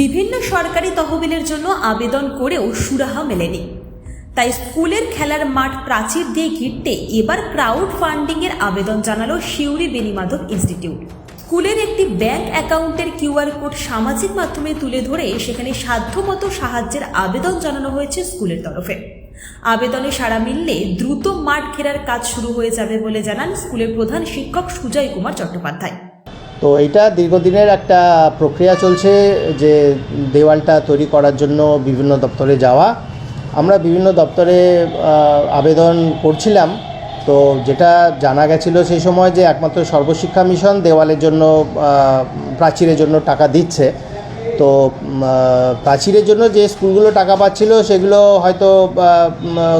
বিভিন্ন সরকারি তহবিলের জন্য আবেদন করেও সুরাহা মেলেনি। তাই স্কুলের খেলার মাঠ প্রাচীর দিয়ে ঘিরতে এবার ক্রাউড ফান্ডিং এর আবেদন জানালো শিউরি বেনিমাধব ইনস্টিটিউট। স্কুলের একটি ব্যাংক অ্যাকাউন্টের কিউআর কোড সামাজিক মাধ্যমে তুলে ধরে সেখানে সাধ্যমতো সাহায্যের আবেদন জানানো হয়েছে স্কুলের তরফে। আবেদনে সাড়া মিললে দ্রুত মাঠ ঘেরার কাজ শুরু হয়ে যাবে বলে জানান স্কুলের প্রধান শিক্ষক সুজয় কুমার চট্টোপাধ্যায়। তো এটা দীর্ঘদিনের একটা প্রক্রিয়া চলছে যে দেওয়ালটা তৈরি করার জন্য বিভিন্ন দপ্তরে যাওয়া। আমরা বিভিন্ন দপ্তরে আবেদন করছিলাম। তো যেটা জানা গেছিল সেই সময় যে একমাত্র সর্বশিক্ষা মিশন দেওয়ালের জন্য প্রাচীরের জন্য টাকা দিচ্ছে। তো প্রাচীরের জন্য যে স্কুলগুলো টাকা পাচ্ছিল সেগুলো হয়তো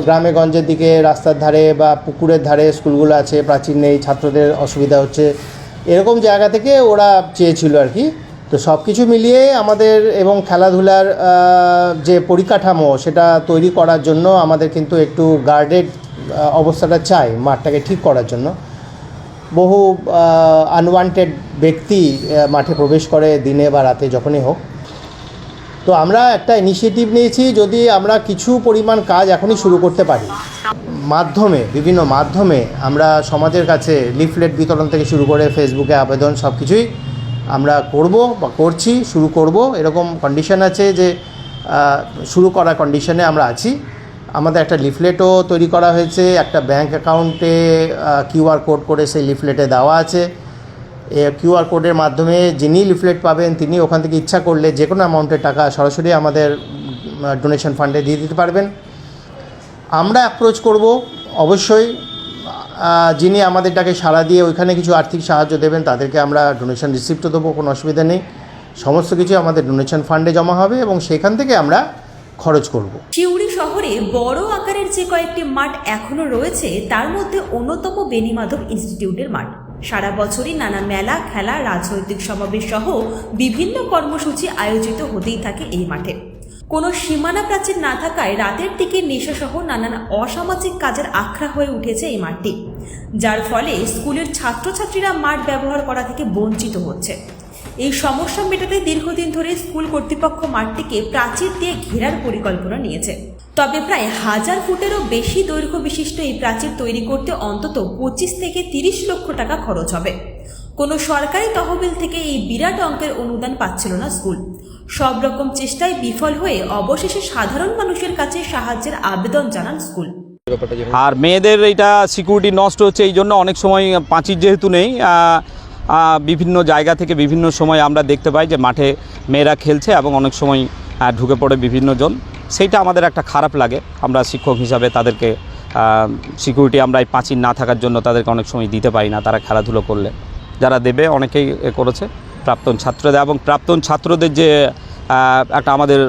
গ্রামে গঞ্জের দিকে, রাস্তার ধারে বা পুকুরের ধারে স্কুলগুলো আছে, প্রাচীর নেই, ছাত্রদের অসুবিধা হচ্ছে। এরকম জায়গা থেকে ওরা চেয়েছিল আর কি। তো সব কিছু মিলিয়ে আমাদের এবং খেলাধুলার যে পরিকাঠামো সেটা তৈরি করার জন্য আমাদের কিন্তু একটু গার্ডেড অবস্থাটা চাই মাঠটাকে ঠিক করার জন্য। বহু আনওয়ান্টেড ব্যক্তি মাঠে প্রবেশ করে দিনে বা রাতে যখনই হোক। তো আমরা একটা ইনিশিয়েটিভ নিয়েছি যদি আমরা কিছু পরিমাণ কাজ এখনই শুরু করতে পারি। মাধ্যমে, বিভিন্ন মাধ্যমে আমরা সমাজের কাছে লিফলেট বিতরণ থেকে শুরু করে ফেসবুকে আবেদন সব কিছুই আমরা করব বা করছি, শুরু করব। এরকম কন্ডিশন আছে যে শুরু করা কন্ডিশনে আমরা আছি। আমাদের একটা লিফলেটও তৈরি করা হয়েছে। একটা ব্যাংক অ্যাকাউন্টে কিউআর কোড করে সেই লিফলেটে দেওয়া আছে। কিউআর কোডের মাধ্যমে যিনি লিফলেট পাবেন, তিনি ওখান থেকে ইচ্ছা করলে যে কোনো অ্যামাউন্টের টাকা সরাসরি আমাদের ডোনেশন ফান্ডে দিয়ে দিতে পারবেন। আমরা অ্যাপ্রোচ করব, অবশ্যই যিনি আমাদেরটাকে সাড়া দিয়ে ওইখানে কিছু আর্থিক সাহায্য দেবেন, তাদেরকে আমরা ডোনেশন রিসিপ্টও দেবো, কোনো অসুবিধা নেই। সমস্ত কিছু আমাদের ডোনেশন ফান্ডে জমা হবে এবং সেখান থেকে আমরা খরচ করব। শিউড়ি শহরে বড় আকারের যে কয়েকটি মাঠ এখনও রয়েছে, তার মধ্যে অন্যতম বেনিমাধব ইনস্টিটিউটের মাঠ। সারা বছরই নানা মেলা, খেলা, রাজনৈতিক সমাবেশ সহ বিভিন্ন কর্মসূচি আয়োজিত হতেই থাকে এই মাঠে। কোনো সীমানা প্রাচীর না থাকায় রাতের দিকে নেশাসহ নানান অসামাজিক কাজের আখড়া হয়ে উঠেছে এই মাঠটি, যার ফলে স্কুলের ছাত্রছাত্রীরা মাঠ ব্যবহার করা থেকে বঞ্চিত হচ্ছে। এই সমস্যা মেটাতে দীর্ঘদিন ধরে স্কুল কর্তৃপক্ষ মাঠটিকে প্রাচীর দিয়ে ঘেরার পরিকল্পনা নিয়েছে। তবে প্রায় হাজার ফুটেরও বেশি দৈর্ঘ্য বিশিষ্ট এই প্রাচীর তৈরি করতে অন্তত পঁচিশ থেকে তিরিশ লক্ষ টাকা খরচ হবে। কোনো সরকারি তহবিল থেকে এই বিরাট অঙ্কের অনুদান পাচ্ছিল না স্কুল। সব রকম চেষ্টায় বিফল হয়ে অবশেষে সাধারণ মানুষের কাছে সাহায্যের আবেদন জানান স্কুল। আর মেয়েদের এটা সিকিউরিটি নষ্ট হচ্ছে, এই জন্য অনেক সময় পাঁচির যেহেতু নেই বিভিন্ন জায়গা থেকে বিভিন্ন সময় আমরা দেখতে পাই যে মাঠে মেয়েরা খেলছে এবং অনেক সময় ঢুকে পড়ে বিভিন্ন জন সেইটা আমাদের একটা খারাপ লাগে। আমরা শিক্ষক হিসাবে তাদেরকে সিকিউরিটি আমরা এই পাঁচির না থাকার জন্য তাদেরকে অনেক সময় দিতে পারি না, তারা খেলাধুলো করলে। যারা দেবে অনেকেই করেছে, প্রাক্তন ছাত্রদের। এবং প্রাক্তন ছাত্রদের যে একটা আমাদের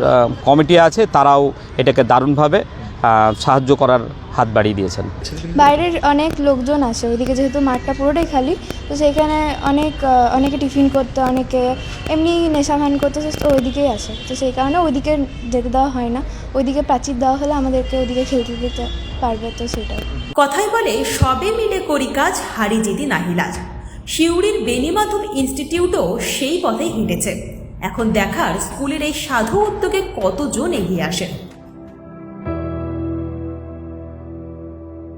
কমিটি আছে, তারাও এটাকে দারুণভাবে সাহায্য করার হাত বাড়িয়ে দিয়েছেন। বাইরের অনেক লোকজন আসে ওইদিকে যেহেতু মাঠটা পুরোটাই খালি তো সেখানে অনেক অনেকে টিফিন করতে অনেকে এমনি নেশা ভান করতে তো ওইদিকেই আসে তো সেই কারণে ওইদিকে যেতে দেওয়া হয় না। ওইদিকে প্রাচীর দেওয়া হলে আমাদেরকে ওইদিকে খেলতে দিতে পারবে তো সেটাই। কথাই বলে সবে মিলে করি কাজ হারি জিদি নাহিলাজ শিউড়ির বেনিমাধব ইনস্টিটিউটও সেই পথে হেঁটেছে। এখন দেখার স্কুলের এই সাধু উদ্যোগে কতজন এগিয়ে আসেন?